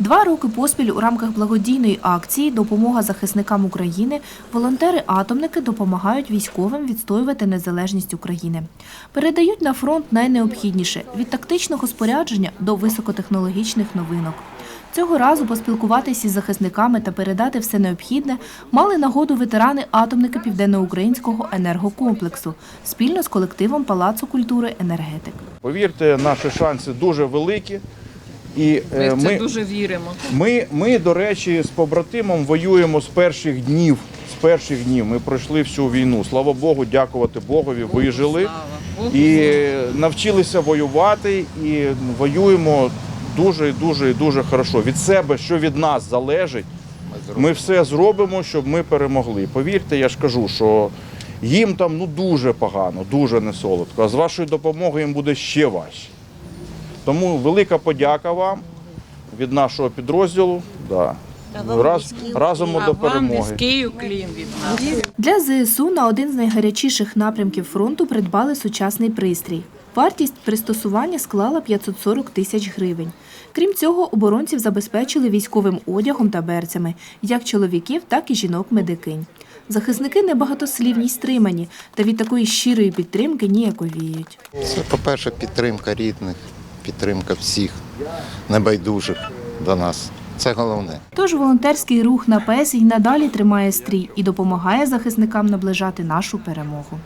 Два роки поспіль у рамках благодійної акції Допомога захисникам України волонтери-атомники допомагають військовим відстоювати незалежність України. Передають на фронт найнеобхідніше від тактичного спорядження до високотехнологічних новинок. Цього разу поспілкуватися із захисниками та передати все необхідне мали нагоду ветерани-атомники Південноукраїнського енергокомплексу спільно з колективом Палацу культури енергетик. Повірте, наші шанси дуже великі. І Ми е, в це ми, дуже віримо. ми, ми, до речі, з побратимом воюємо з перших днів. З перших днів ми пройшли всю війну. Слава Богу, дякувати Богові, вижили Слава Богу. і навчилися воювати, і воюємо дуже, і дуже, і дуже хорошо. Від себе, що від нас залежить, ми все зробимо, щоб ми перемогли. Повірте, я ж кажу, що їм там ну дуже погано, дуже не солодко. А з вашою допомогою їм буде ще важче. Тому велика подяка вам від нашого підрозділу. Да. Раз, разом до перемоги. уклін від нас. Для ЗСУ на один з найгарячіших напрямків фронту придбали сучасний пристрій. Вартість пристосування склала 540 тисяч гривень. Крім цього, оборонців забезпечили військовим одягом та берцями, як чоловіків, так і жінок-медикинь. Захисники небагатослівні й стримані, та від такої щирої підтримки ніяковіють. Це, по-перше, підтримка рідних, підтримка всіх небайдужих до нас. Це головне. Тож волонтерський рух на ПЕС й надалі тримає стрій і допомагає захисникам наближати нашу перемогу.